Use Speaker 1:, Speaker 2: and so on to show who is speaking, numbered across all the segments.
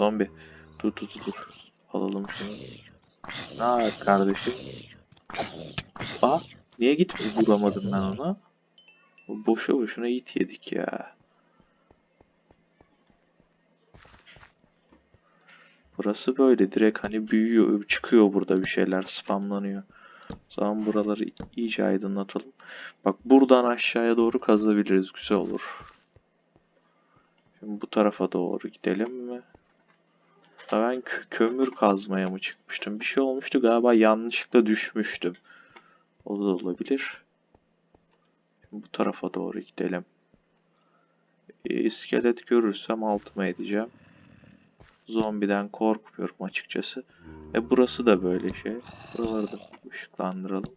Speaker 1: Zombi. Dur dur dur dur. Alalım şunu. Ha kardeşim. Aa niye gitme vuramadım ben ona? Boşa boşuna it yedik ya. Burası böyle direkt hani büyüyor, çıkıyor burada bir şeyler spamlanıyor. O zaman buraları iyice aydınlatalım. Bak buradan aşağıya doğru kazabiliriz. Güzel olur. Şimdi bu tarafa doğru gidelim mi? Ha ben kö- kömür kazmaya mı çıkmıştım? Bir şey olmuştu galiba yanlışlıkla düşmüştüm. O da olabilir. Şimdi bu tarafa doğru gidelim. Ee, İskelet görürsem altıma edeceğim. Zombiden korkmuyorum açıkçası. E burası da böyle şey. Buraları da ışıklandıralım.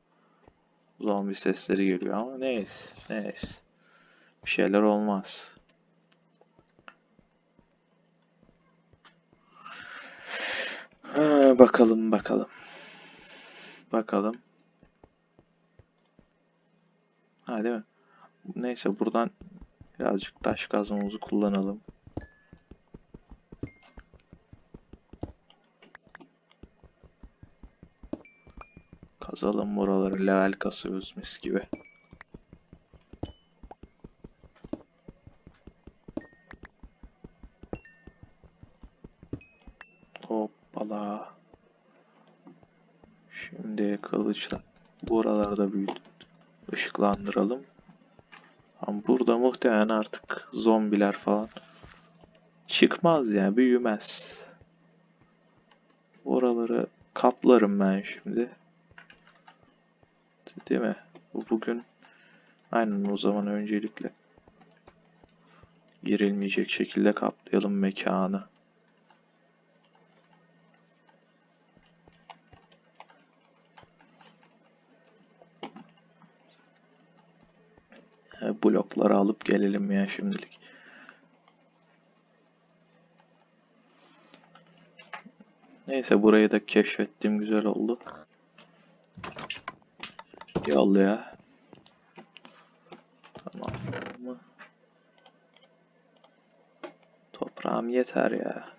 Speaker 1: Zombi sesleri geliyor ama neyse. Neyse. Bir şeyler olmaz. Ha, bakalım bakalım. Bakalım. Ha değil mi? Neyse buradan birazcık taş kazmamızı kullanalım. Kazalım buraları level kasıyoruz mis gibi. Hoppala. Şimdi kılıçla buraları da büyüt ışıklandıralım. Ama muhtemelen artık zombiler falan çıkmaz yani büyümez. Oraları kaplarım ben şimdi. Değil mi? Bu bugün aynen o zaman öncelikle girilmeyecek şekilde kaplayalım mekanı. Blokları alıp gelelim ya şimdilik. Neyse burayı da keşfettim güzel oldu. Yol ya. Tamam mı? Toprağım yeter ya.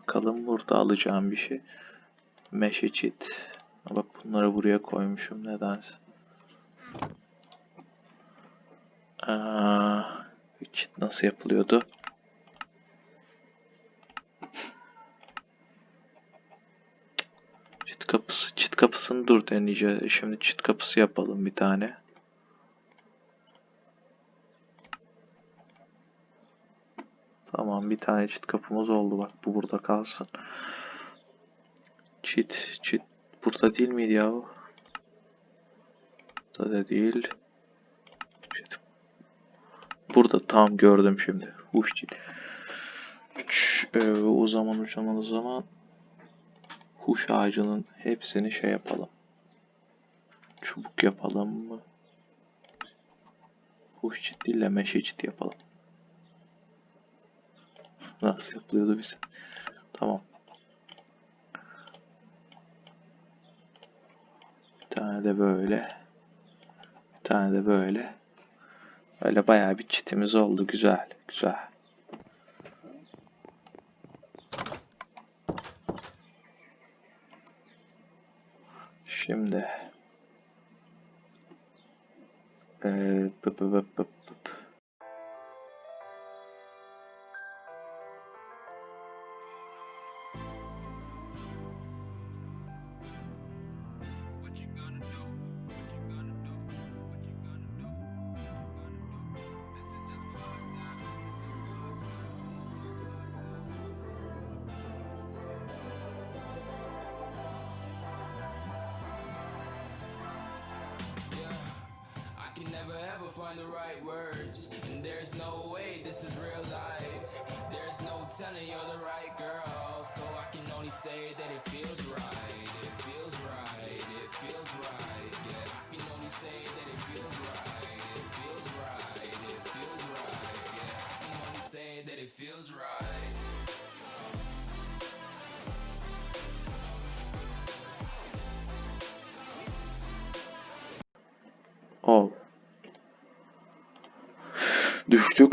Speaker 1: Bakalım burada alacağım bir şey. Meşe çit. Bak bunları buraya koymuşum nedense. Aa, nasıl yapılıyordu? Çit kapısı, çit kapısını dur deneyeceğiz. Şimdi çit kapısı yapalım bir tane. Tamam bir tane çit kapımız oldu bak bu burada kalsın. Çit, çit burada değil miydi ya? Burada da değil. Burada tam gördüm şimdi. Uş çit. Ç- e, o zaman o zaman o zaman huş ağacının hepsini şey yapalım. Çubuk yapalım mı? Huş çit değil de meşe çit yapalım. Nasıl yapılıyordu biz? Tamam. Bir tane de böyle. Bir tane de böyle. Öyle bayağı bir çitimiz oldu. Güzel. Güzel. Şimdi. Ee, pıp pıp pıp pıp
Speaker 2: can never ever find the right words, and there's no way this is real life. There's no telling you're the right girl, so I can only say that it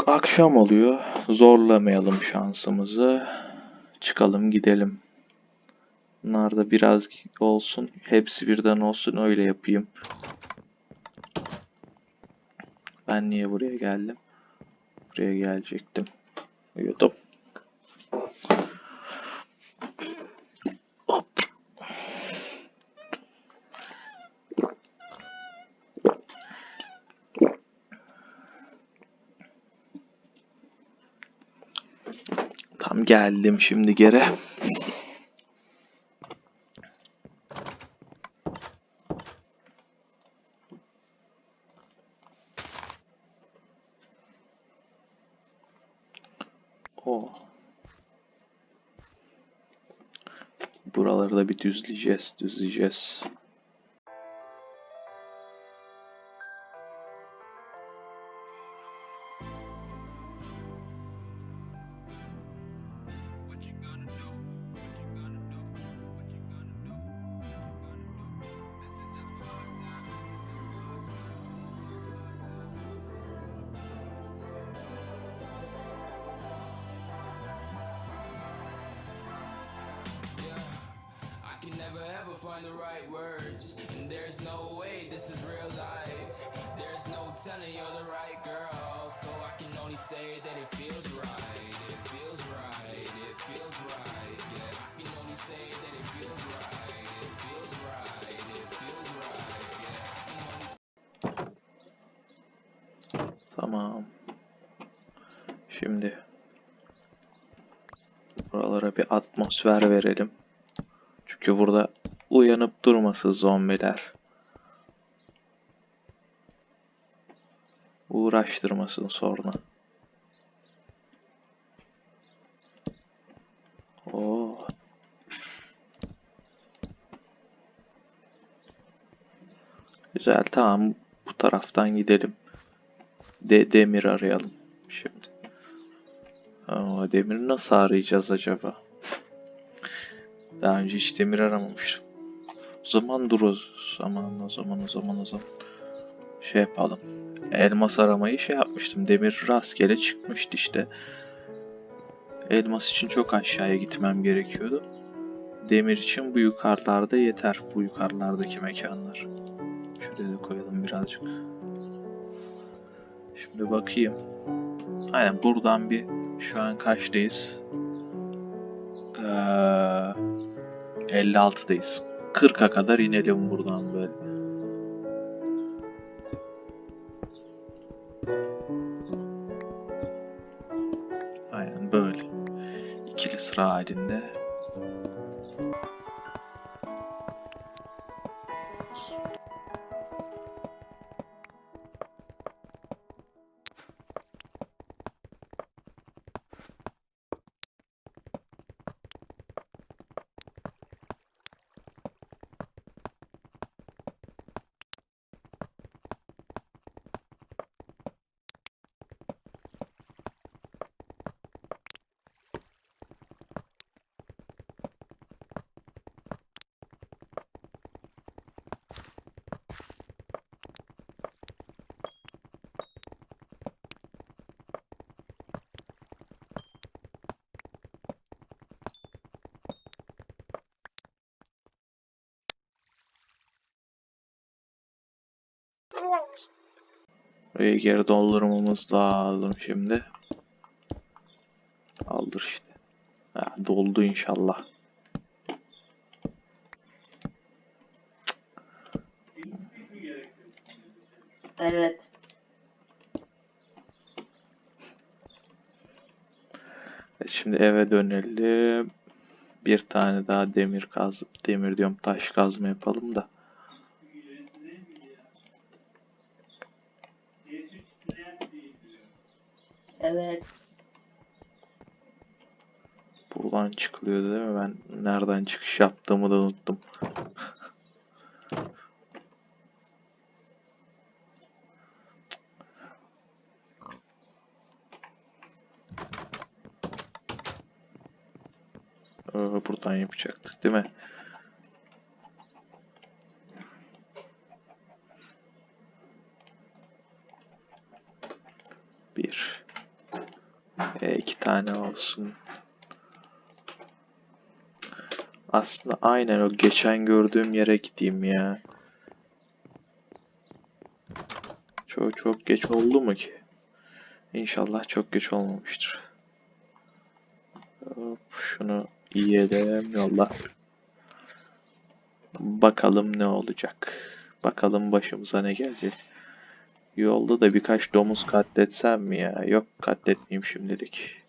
Speaker 1: akşam oluyor. Zorlamayalım şansımızı. Çıkalım gidelim. Bunlar da biraz olsun. Hepsi birden olsun öyle yapayım. Ben niye buraya geldim? Buraya gelecektim. Uyudum. Hop. Tam geldim şimdi geri. O. Buraları da bir düzleyeceğiz, düzleyeceğiz.
Speaker 2: Can never ever find the right words, and there's no way this is real life. There's no telling you're the right girl, so I can only say that it feels right. It feels right. It feels right. Yeah, I can only say that it feels right. It feels right. It feels right. Yeah, I can only
Speaker 1: Tamam. Şimdi buralara bir atmosfer verelim. Çünkü burada uyanıp durmasın zombiler. Uğraştırmasın sonra. Oo. Güzel tamam bu taraftan gidelim. De demir arayalım şimdi. Ama demiri nasıl arayacağız acaba? Daha önce hiç demir aramamıştım. O zaman dur o zaman o zaman o zaman o zaman. Şey yapalım. Elmas aramayı şey yapmıştım. Demir rastgele çıkmıştı işte. Elmas için çok aşağıya gitmem gerekiyordu. Demir için bu yukarılarda yeter. Bu yukarılardaki mekanlar. Şuraya da koyalım birazcık. Şimdi bakayım. Aynen buradan bir şu an kaçtayız? 56'dayız. 40'a kadar inelim buradan böyle. Aynen böyle. İkili sıra halinde. Buraya geri doldurmamız lazım şimdi. Aldır işte. Ha, doldu inşallah.
Speaker 3: Evet.
Speaker 1: Evet, şimdi eve dönelim. Bir tane daha demir kaz demir diyorum taş kazma yapalım da.
Speaker 3: Evet.
Speaker 1: Buradan çıkılıyordu değil mi? Ben nereden çıkış yaptığımı da unuttum. Ee, buradan yapacaktık değil mi? Bir. E, iki tane olsun. Aslında aynen o geçen gördüğüm yere gideyim ya. Çok çok geç oldu mu ki? İnşallah çok geç olmamıştır. Hop, şunu yiyelim yolla. Bakalım ne olacak. Bakalım başımıza ne gelecek. Yolda da birkaç domuz katletsem mi ya? Yok katletmeyeyim şimdilik.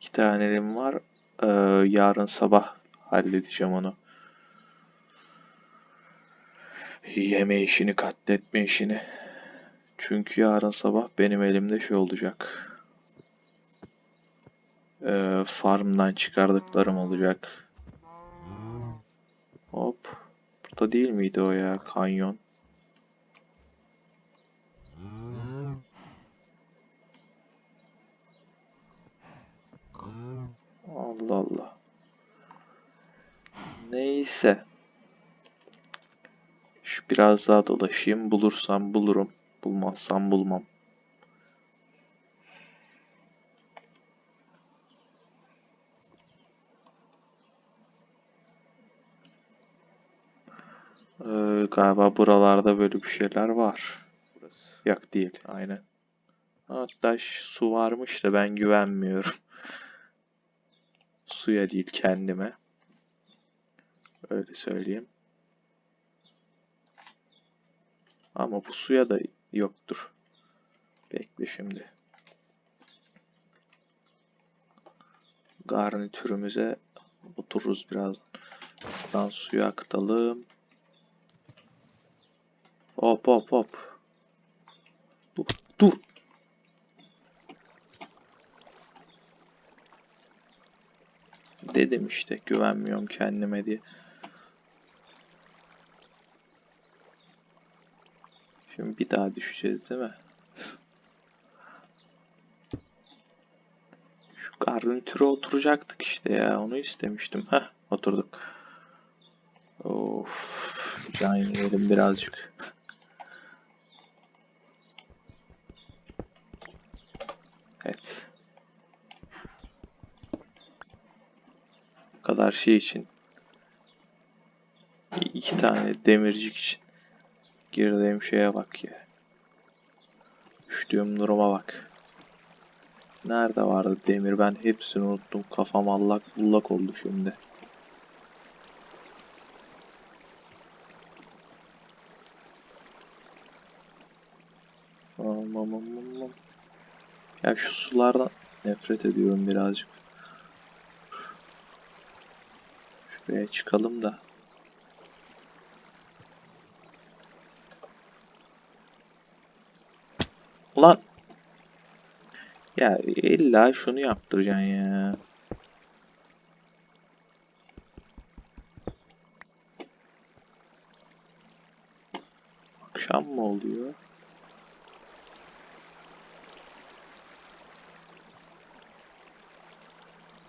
Speaker 1: İki tane elim var. Ee, yarın sabah halledeceğim onu. Yeme işini, katletme işini. Çünkü yarın sabah benim elimde şey olacak. Ee, farmdan çıkardıklarım olacak. Hop. Burada değil miydi o ya kanyon? Allah Allah. Neyse. Şu biraz daha dolaşayım. Bulursam bulurum. Bulmazsam bulmam. Ee, galiba buralarda böyle bir şeyler var. Burası. Yak değil. Aynen. Hatta su varmış da ben güvenmiyorum. Suya değil kendime. Öyle söyleyeyim. Ama bu suya da yoktur. Bekle şimdi. Garnitürümüze otururuz biraz. Buradan suyu akıtalım. Hop hop hop. Dur dur. Dedim işte güvenmiyorum kendime diye. Şimdi bir daha düşeceğiz değil mi? Şu garnitüre oturacaktık işte ya. Onu istemiştim. Heh oturduk. Of. Can yiyelim birazcık. Evet. Şey için. İki tane demircik için. Girdiğim şeye bak ya. Düştüğüm duruma bak. Nerede vardı demir? Ben hepsini unuttum. Kafam allak bullak oldu şimdi. Aman. Ya şu sulardan nefret ediyorum birazcık. Şuraya çıkalım da. Ulan. Ya illa şunu yaptıracaksın ya. Akşam mı oluyor?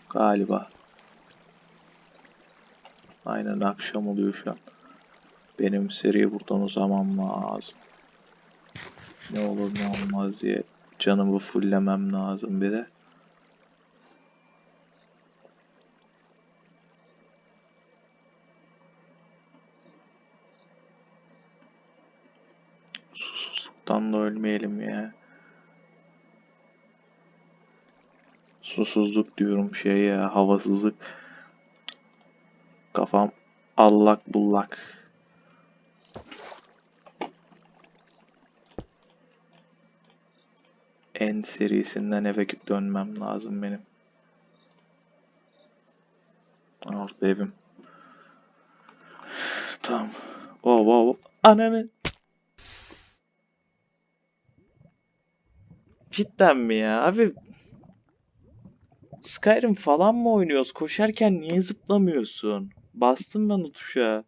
Speaker 1: Galiba. Aynen akşam oluyor şu an. Benim seriye buradan uzamam lazım. Ne olur ne olmaz diye canımı fulllemem lazım bir de. Susuzluktan da ölmeyelim ya. Susuzluk diyorum şey ya havasızlık. Kafam allak bullak. En serisinden eve dönmem lazım benim. Orada evim. Tamam. Oh, wow, wow. Ananı. Cidden mi ya? Abi Skyrim falan mı oynuyoruz? Koşarken niye zıplamıyorsun? Bastım ben o tuşa.